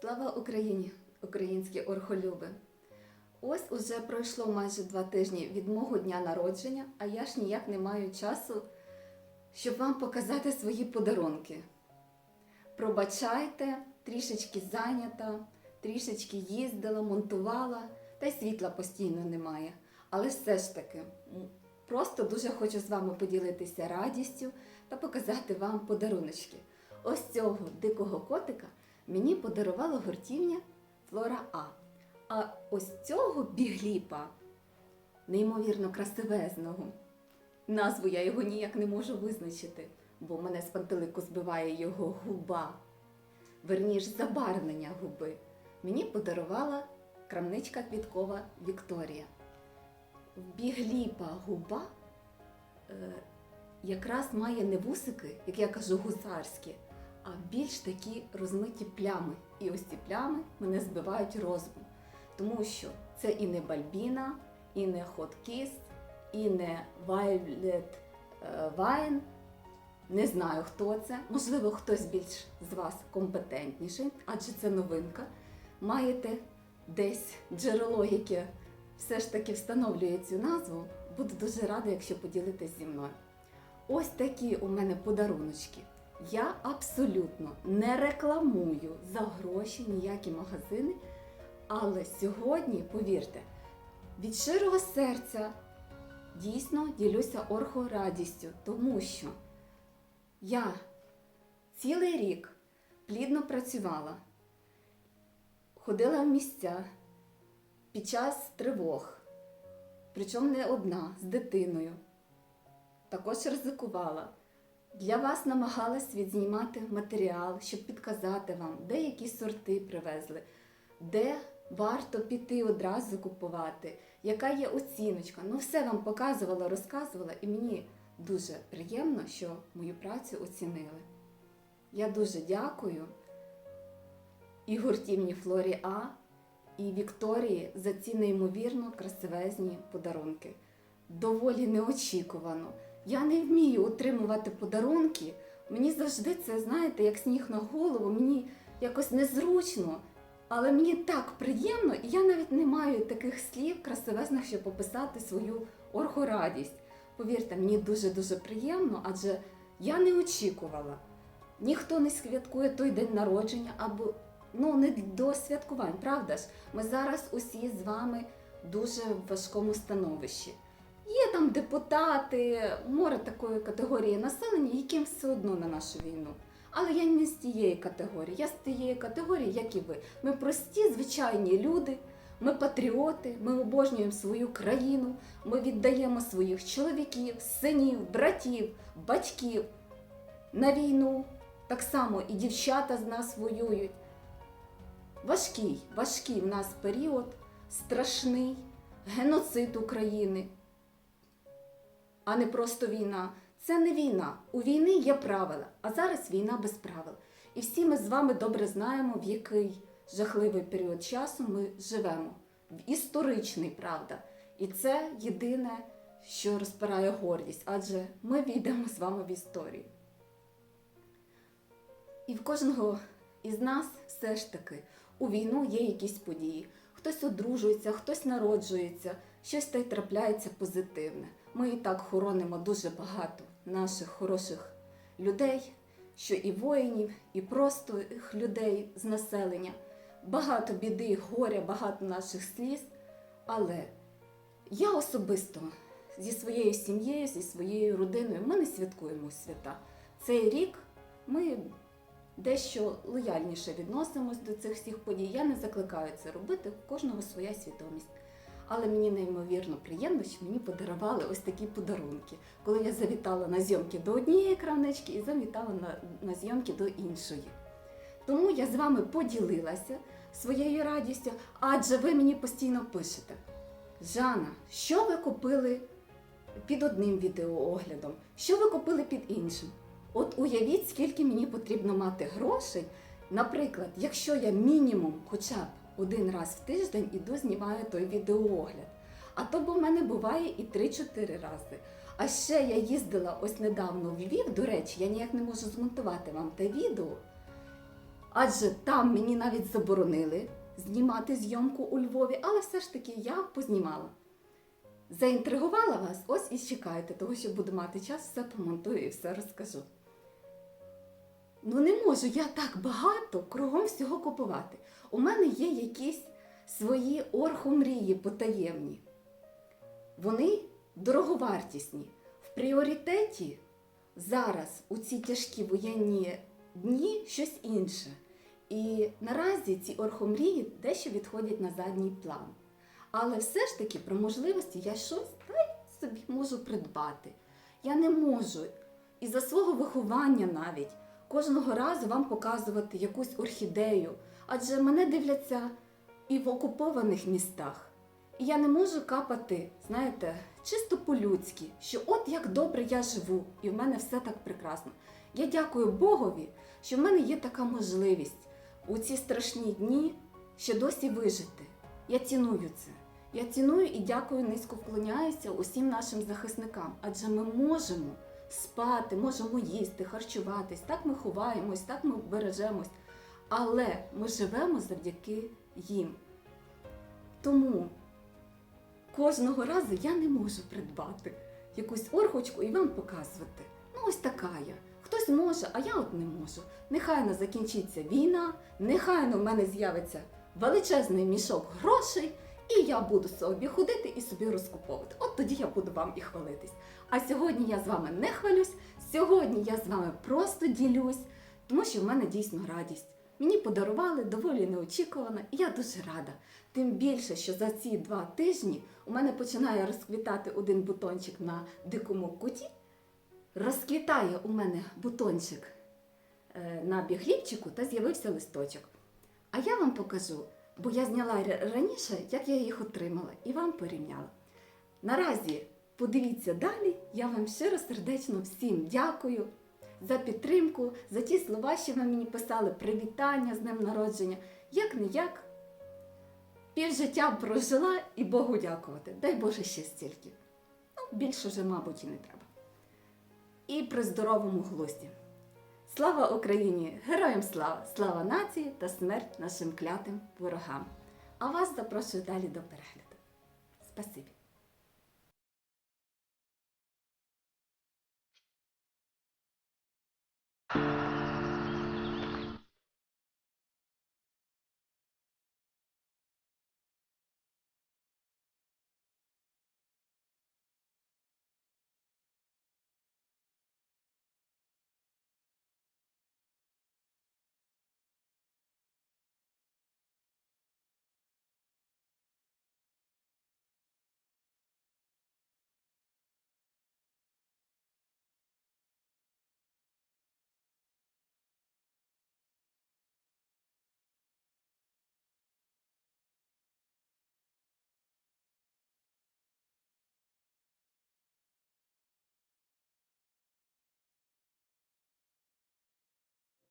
Слава Україні, українські орхолюби! Ось уже пройшло майже два тижні від мого дня народження, а я ж ніяк не маю часу, щоб вам показати свої подарунки. Пробачайте, трішечки зайнята, трішечки їздила, монтувала, та й світла постійно немає. Але все ж таки, просто дуже хочу з вами поділитися радістю та показати вам подаруночки. Ось цього дикого котика мені подарувала гуртівня Флора А. А ось цього бігліпа, неймовірно красивезного. Назву я його ніяк не можу визначити, бо мене з пантелику збиває його губа. Верніш, забарвлення губи. Мені подарувала крамничка квіткова Вікторія. Бігліпа губа е, якраз має не вусики, як я кажу, гусарські, а більш такі розмиті плями. І ось ці плями мене збивають розум. Тому що це і не Бальбіна, і не Kiss, і не е, Wine. Не знаю, хто це. Можливо, хтось більш з вас компетентніший, адже це новинка. Маєте десь джерело, яке все ж таки встановлює цю назву. Буду дуже рада, якщо поділитесь зі мною. Ось такі у мене подаруночки. Я абсолютно не рекламую за гроші ніякі магазини. Але сьогодні, повірте, від щирого серця дійсно ділюся орхорадістю, тому що я цілий рік плідно працювала, ходила в місця під час тривог, причому не одна, з дитиною. Також ризикувала. Для вас намагалась відзнімати матеріал, щоб підказати вам, де які сорти привезли, де варто піти одразу купувати, яка є оціночка. Ну, все вам показувала, розказувала, і мені дуже приємно, що мою працю оцінили. Я дуже дякую і гуртівні Флорі А, і Вікторії за ці неймовірно красивезні подарунки. Доволі неочікувано. Я не вмію отримувати подарунки. Мені завжди це, знаєте, як сніг на голову, мені якось незручно. Але мені так приємно, і я навіть не маю таких слів красивезних, щоб описати свою орхорадість. Повірте, мені дуже-дуже приємно, адже я не очікувала. Ніхто не святкує той день народження або ну не до святкувань, правда ж? Ми зараз усі з вами дуже в важкому становищі. Є там депутати, море такої категорії населення, яким все одно на нашу війну. Але я не з тієї категорії, я з тієї категорії, як і ви. Ми прості, звичайні люди, ми патріоти, ми обожнюємо свою країну, ми віддаємо своїх чоловіків, синів, братів, батьків на війну. Так само і дівчата з нас воюють. Важкий, важкий в нас період, страшний, геноцид України, а не просто війна. Це не війна. У війни є правила, а зараз війна без правил. І всі ми з вами добре знаємо, в який жахливий період часу ми живемо. В історичний, правда. І це єдине, що розпирає гордість, адже ми війдемо з вами в історію. І в кожного із нас все ж таки у війну є якісь події. Хтось одружується, хтось народжується, щось та й трапляється позитивне. Ми і так хоронимо дуже багато наших хороших людей, що і воїнів, і просто людей з населення. Багато біди, горя, багато наших сліз. Але я особисто зі своєю сім'єю, зі своєю родиною, ми не святкуємо свята. Цей рік ми дещо лояльніше відносимось до цих всіх подій. Я не закликаю це робити, у кожного своя свідомість. Але мені неймовірно приємно, що мені подарували ось такі подарунки, коли я завітала на зйомки до однієї крамнички і завітала на, на зйомки до іншої. Тому я з вами поділилася своєю радістю, адже ви мені постійно пишете. Жанна, що ви купили під одним відеооглядом? Що ви купили під іншим? От уявіть, скільки мені потрібно мати грошей. Наприклад, якщо я мінімум хоча б один раз в тиждень іду, знімаю той відеоогляд. А то бо в мене буває і 3-4 рази. А ще я їздила ось недавно в Львів, до речі, я ніяк не можу змонтувати вам те відео. Адже там мені навіть заборонили знімати зйомку у Львові, але все ж таки я познімала. Заінтригувала вас? Ось і чекайте, того що буду мати час, все помонтую і все розкажу. Ну не можу я так багато кругом всього купувати. У мене є якісь свої орхомрії потаємні. Вони дороговартісні. В пріоритеті зараз у ці тяжкі воєнні дні щось інше. І наразі ці орхомрії дещо відходять на задній план. Але все ж таки про можливості я щось та й собі можу придбати. Я не можу і за свого виховання навіть кожного разу вам показувати якусь орхідею, адже мене дивляться і в окупованих містах. І я не можу капати, знаєте, чисто по-людськи, що от як добре я живу, і в мене все так прекрасно. Я дякую Богові, що в мене є така можливість у ці страшні дні ще досі вижити. Я ціную це. Я ціную і дякую, низько вклоняюся усім нашим захисникам, адже ми можемо спати, можемо їсти, харчуватись, так ми ховаємось, так ми бережемось, але ми живемо завдяки їм. Тому кожного разу я не можу придбати якусь орхочку і вам показувати. Ну, ось така я. Хтось може, а я от не можу. Нехай не закінчиться війна, нехай в мене з'явиться величезний мішок грошей, і я буду собі ходити і собі розкуповувати. От тоді я буду вам і хвалитись. А сьогодні я з вами не хвалюсь, сьогодні я з вами просто ділюсь, тому що в мене дійсно радість. Мені подарували доволі неочікувано, і я дуже рада. Тим більше, що за ці два тижні у мене починає розквітати один бутончик на дикому куті. Розквітає у мене бутончик е, на бігліпчику та з'явився листочок. А я вам покажу, бо я зняла раніше, як я їх отримала, і вам порівняла. Наразі подивіться далі. Я вам щиро сердечно всім дякую за підтримку, за ті слова, що ви мені писали, привітання з днем народження. Як не як, півжиття прожила і Богу дякувати. Дай Боже ще стільки. Ну, більше вже, мабуть, і не треба. І при здоровому глузді. Слава Україні! Героям слава! Слава нації та смерть нашим клятим ворогам! А вас запрошую далі до перегляду. Спасибі!